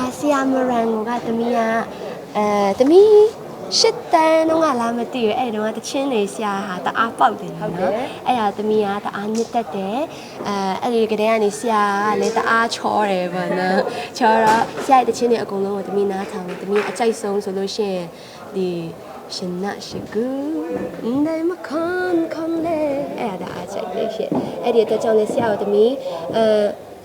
အာဆီယာမရန်ကိုကသမီးကအဲသမီးရှစ်တန်းတော့ကလားမသိရအဲ့တော့တချင်းနေဆရာဟာတအားပေါက်တယ်နော်အဲ့ဒါသမီးကတအားညစ်တက်တယ်အဲအဲ့ဒီကလေးကနေဆရာကလည်းတအားချောတယ်ဗောနော်ချောတော့ဆရာရဲ့တချင်းတွေအကုန်လုံးကိုသမီးနားထောင်တယ်သမီးအကြိုက်ဆုံးဆိုလို့ရှိရင်ဒီရှင်နာရှိကူနေမခွန်ခွန်လေအဲ့ဒါအားကြိုက်တယ်ရှင်အဲ့ဒီအတွက်ကြောင့်လည်းဆရာကိုသမီးအဲ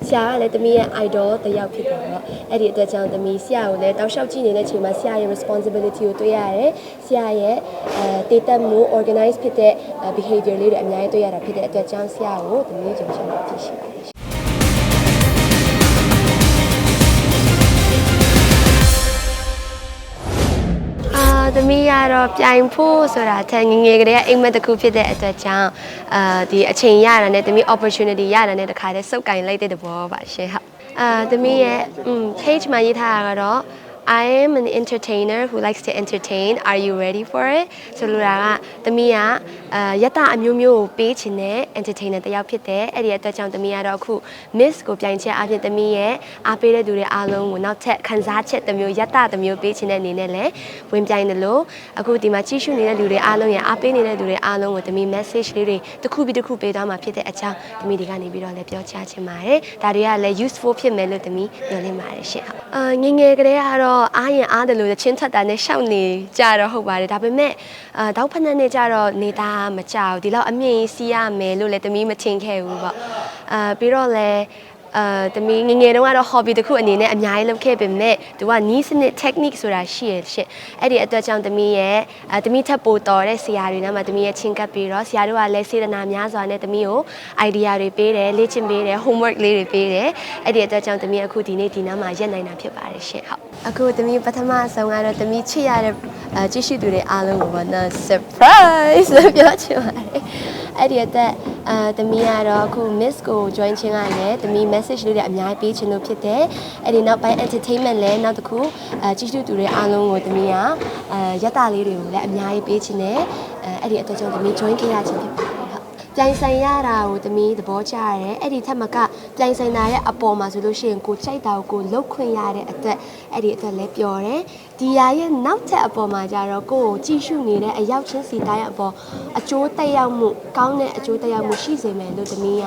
ဆရာကလည်းသမီးရဲ့ idol တစ်ယောက်ဖြစ်တယ်ပေါ့အဲ့ဒီအတွက်ကြောင့်သမီးဆရာကိုလည်းတောက်လျှောက်ကြည့်နေတဲ့အချိန်မှာဆရာရဲ့ responsibility ကိုတွေ့ရတယ်ဆရာရဲ့အဲတည်တတ်မှု organize ဖြစ်တဲ့ behavior လေးတွေအများကြီးတွေ့ရတာဖြစ်တဲ့အတွက်ကြောင့်ဆရာကိုသမီးကြောင့်ရှင်ဖြစ်ရှိပါတယ် သမီးကတော့ပြိုင်ဖို့ဆိုတာထက်ငယ်ငယ်ကလေးကအိမ်မက်တစ်ခုဖြစ်တဲ့အတွက်ကြောင့်အာဒီအချိန်ရတာနဲ့သမီး opportunity ရတာနဲ့တခါတည်းစုပ်ကင်လိုက်တဲ့သဘောပါရှင်ဟုတ်အာသမီးရဲ့ page မှာရေးထားတာကတော့ I am an entertainer who likes to entertain. Are you ready for it? ဆိုလိုတာကသမီးကအာယတအမျိုးမျိုးကိုပေးချင်တဲ့ entertainer တစ်ယောက်ဖြစ်တယ်။အဲ့ဒီအတွက်ကြောင့်သမီးကတော့အခု Miss ကိုပြိုင်ချက်အပြင်သမီးရဲ့အားပေးတဲ့သူတွေအားလုံးကိုနောက်ထပ်ခန်းစားချက်တစ်မျိုးယတတစ်မျိုးပေးချင်တဲ့အနေနဲ့လည်းဝင်ပြိုင်တယ်လို့အခုဒီမှာကြည့်ရှုနေတဲ့လူတွေအားလုံးရဲ့အားပေးနေတဲ့သူတွေအားလုံးကိုသမီး message လေးတွေတစ်ခုပြီးတစ်ခုပေးသွားမှာဖြစ်တဲ့အကြောင်းသမီးတွေကနေပြီးတော့လည်းပြောချချင်ပါတယ်။ဒါတွေကလည်း useful ဖြစ်မယ်လို့သမီးပြောလင်းပါတယ်ရှင့်။အာငယ်ငယ်ကလေးကတော့အားရင်အားတယ်လို့ချင်းထက်တာနဲ့ရှောက်နေကြတော့ဟုတ်ပါတယ်ဒါပေမဲ့အာတောက်ဖက်နဲ့နေကြတော့နေတာမကြောက်ဒီလောက်အမြင့်စီးရမယ်လို့လည်းသမီးမထင်ခဲ့ဘူးပေါ့အာပြီးတော့လည်း အာသမီးငယ်ငယ်တုန်းကတော့ hobby တစ်ခုအနေနဲ့အများကြီးလုပ်ခဲ့ပေမဲ့သူကနီးစနစ် technique ဆိုတာရှိရရှင့်အဲ့ဒီအတွက်ကြောင့်သမီးရဲ့အဲသမီးထပ်ပိုတော်တဲ့ဆရာတွေနဲ့မှသမီးရဲ့ချင်းကပ်ပြီးတော့ဆရာတို့ကလည်းစေတနာများစွာနဲ့သမီးကို idea တွေပေးတယ်လေ့ကျင့်ပေးတယ် homework လေးတွေပေးတယ်အဲ့ဒီအတွက်ကြောင့်သမီးအခုဒီနေ့ဒီနားမှာရက်နိုင်တာဖြစ်ပါတယ်ရှင့်ဟုတ်အခုသမီးပထမဆုံးကတော့သမီးချစ်ရတဲ့အဲကြည့်ရှုသူတွေအားလုံးကိုပေါ့နော် surprise လို့ပြောချင်ပါတယ်အဲ့ဒီအတွက် အဲသမီးကတော့အခု miss ကို join ချင်းကလည်းသမီး message လေးတွေအများကြီးပေးချင်လို့ဖြစ်တယ်အဲ့ဒီနောက်ပိုင်း entertainment လည်းနောက်တစ်ခုအဲကြည့်ရှုသူတွေအားလုံးကိုသမီးကအဲရက်တာလေးတွေကိုလည်းအများကြီးပေးချင်တယ်အဲအဲ့ဒီအတွက်ကြောင့်သမီး join ခဲ့ရခြင်းဖြစ်ပါတယ်ဟုတ် ပြိုင်ဆိုင်ရတာကိုတမီးသဘောကျရတယ်အဲ့ဒီထက်မကပြိုင်ဆိုင်တာရဲ့အပေါ်မှာဆိုလို့ရှိရင်ကိုကြိုက်တာကိုကိုလှုပ်ခွင့်ရတဲ့အတွက်အဲ့ဒီအတွက်လည်းပျော်တယ်ဒီဟာရဲ့နောက်ထပ်အပေါ်မှာကျတော့ကိုကိုကြည့်ရှုနေတဲ့အရောက်ချင်းစီတိုင်းအပေါ်အကျိုးတက်ရောက်မှုကောင်းတဲ့အကျိုးတက်ရောက်မှုရှိစေမယ်လို့တမီးက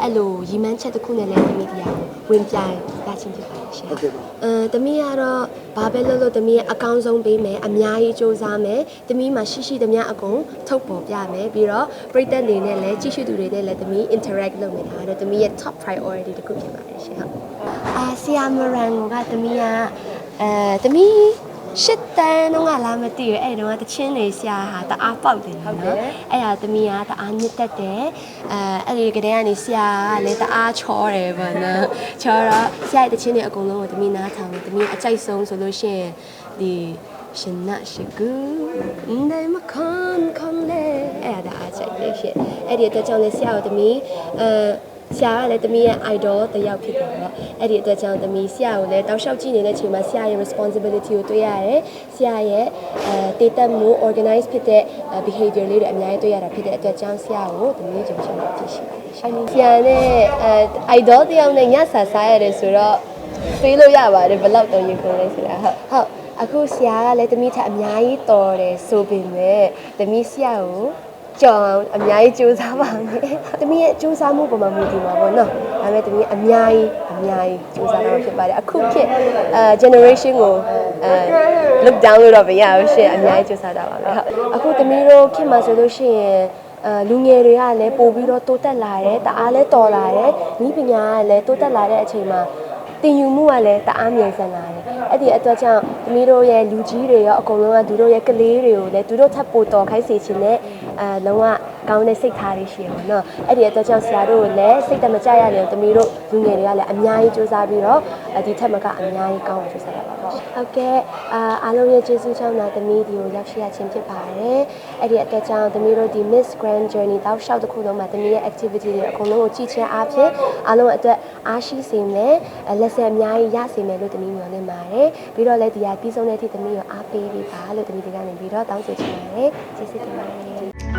အဲ့လိုရီမန်းချက်တစ်ခုနဲ့လည်းတမီးတရားဝင်ပြိုင်ရချင်းဖြစ်ပါတယ်ရှင်ဟုတ်ကဲ့ပါ အဲတမီးကတော့ဘာပဲလုပ်လို့တမီးရဲ့အကောင်းဆုံးပေးမယ်အများကြီးစူးစမ်းမယ်တမီးမှာရှိရှိသမျှအကုန်ထုတ်ပေါ်ပြမယ်ပြီးတော့ပရိသတ်တွေနဲ့လည်းကြည့်ရှုသူတွေနဲ့လည်းတမီး interact လုပ်နေတာဒါတော့တမီးရဲ့ top priority တစ်ခုဖြစ်ပါတယ်ရှင်ဟုတ်အာဆီယာမရန်ကတမီးကအဲတမီး ရှစ်တန်းတော့ကလားမသိရအဲ့တော့တချင်းနေဆရာဟာတအားပေါက်တယ်နော်အဲ့ဒါတမီးကတအားညစ်တက်တယ်အဲအဲ့ဒီကလေးကနေဆရာကလည်းတအားချောတယ်ဗောနော်ချောတော့ဆရာရဲ့တချင်းတွေအကုန်လုံးကိုတမီးနားထောင်တယ်တမီးအကြိုက်ဆုံးဆိုလို့ရှိရင်ဒီရှင်နာရှိကူနေမခွန်ခွန်လေအဲ့ဒါအားကြိုက်တယ်ရှင်အဲ့ဒီအတွက်ကြောင့်လည်းဆရာကိုတမီးအဲ ဆရာကလည်းတမီးရဲ့ idol တစ်ယောက်ဖြစ်တယ်ပေါ့အဲ့ဒီအတွက်ကြောင့်တမီးဆရာကိုလည်းတောက်လျှောက်ကြည့်နေတဲ့အချိန်မှာဆရာရဲ့ responsibility ကိုတွေ့ရတယ်ဆရာရဲ့အဲတည်တတ်မှု organize ဖြစ်တဲ့ behavior လေးတွေအများကြီးတွေ့ရတာဖြစ်တဲ့အတွက်ကြောင့်ဆရာကိုတမီးကြောင့်ရှင်ဖြစ်ရှိပါတယ်ရှင်ဆရာနဲ့အဲ idol တစ်ယောက်နဲ့ညဆာစားရတယ်ဆိုတော့ပေးလို့ရပါတယ်ဘယ်လောက်တော့ရင်ကုန်လဲဆိုတာဟုတ်ဟုတ်အခုဆရာကလည်းတမီးထက်အများကြီးတော်တယ်ဆိုပေမဲ့တမီးဆရာကို ကြောင်အောင်အများကြီးကြိုးစားပါမယ်။တမီးရဲ့ကြိုးစားမှုပုံမှန်မူတည်မှာပေါ့နော်။ဒါပေမဲ့တမီးအများကြီးအများကြီးကြိုးစားတော့ဖြစ်ပါတယ်။အခုခေတ်အဲ generation ကိုအဲ look down လို့တော့မရဘူးရှင့်အများကြီးကြိုးစားတာပါမယ်။ဟုတ်အခုတမီးတို့ခေတ်မှာဆိုလို့ရှိရင်အဲလူငယ်တွေကလည်းပို့ပြီးတော့တိုးတက်လာတယ်တအားလဲတော်လာတယ်ဤပညာကလည်းတိုးတက်လာတဲ့အချိန်မှာတင်ယူမှုကလည်းတအားမြန်ဆန်လာတယ်အဲ့ဒီအတွက်ကြောင့်သမီးတို့ရဲ့လူကြီးတွေရောအကုန်လုံးကသူတို့ရဲ့ကလေးတွေကိုလည်းသူတို့ထပ်ပို့တော်ခိုင်းစေခြင်းနဲ့ အဲလုံးဝကောင်းတဲ့စိတ်ထားလေးရှိရပါတော့အဲ့ဒီအတွက်ကြောင့်ဆရာတို့ကိုလည်းစိတ်တမကြရလေသမီးတို့လူငယ်တွေကလည်းအများကြီးစူးစမ်းပြီးတော့ဒီထက်မကအများကြီးကောင်းအောင်စူးစမ်းရပါပါဟုတ်ကဲ့အာအားလုံးရဲ့ကျေးဇူးကြောင့်နာသမီးဒီကိုရောက်ရှိရခြင်းဖြစ်ပါတယ်အဲ့ဒီအတွက်ကြောင့်သမီးတို့ဒီ Miss Grand Journey တောက်လျှောက်တစ်ခုလုံးမှာသမီးရဲ့ activity တွေအကုန်လုံးကိုကြည့်ချင်းအားဖြင့်အားလုံးအတွက်အားရှိစေမယ်လက်ဆက်အများကြီးရစေမယ်လို့သမီးမျှော်လင့်ပါတယ်ပြီးတော့လည်းဒီဟာပြီးဆုံးတဲ့အထိသမီးကိုအားပေးပေးပါလို့သမီးတွေကနေပြီးတော့တောင်းဆိုချင်ပါတယ်ကျေးဇူးတင်ပါတယ်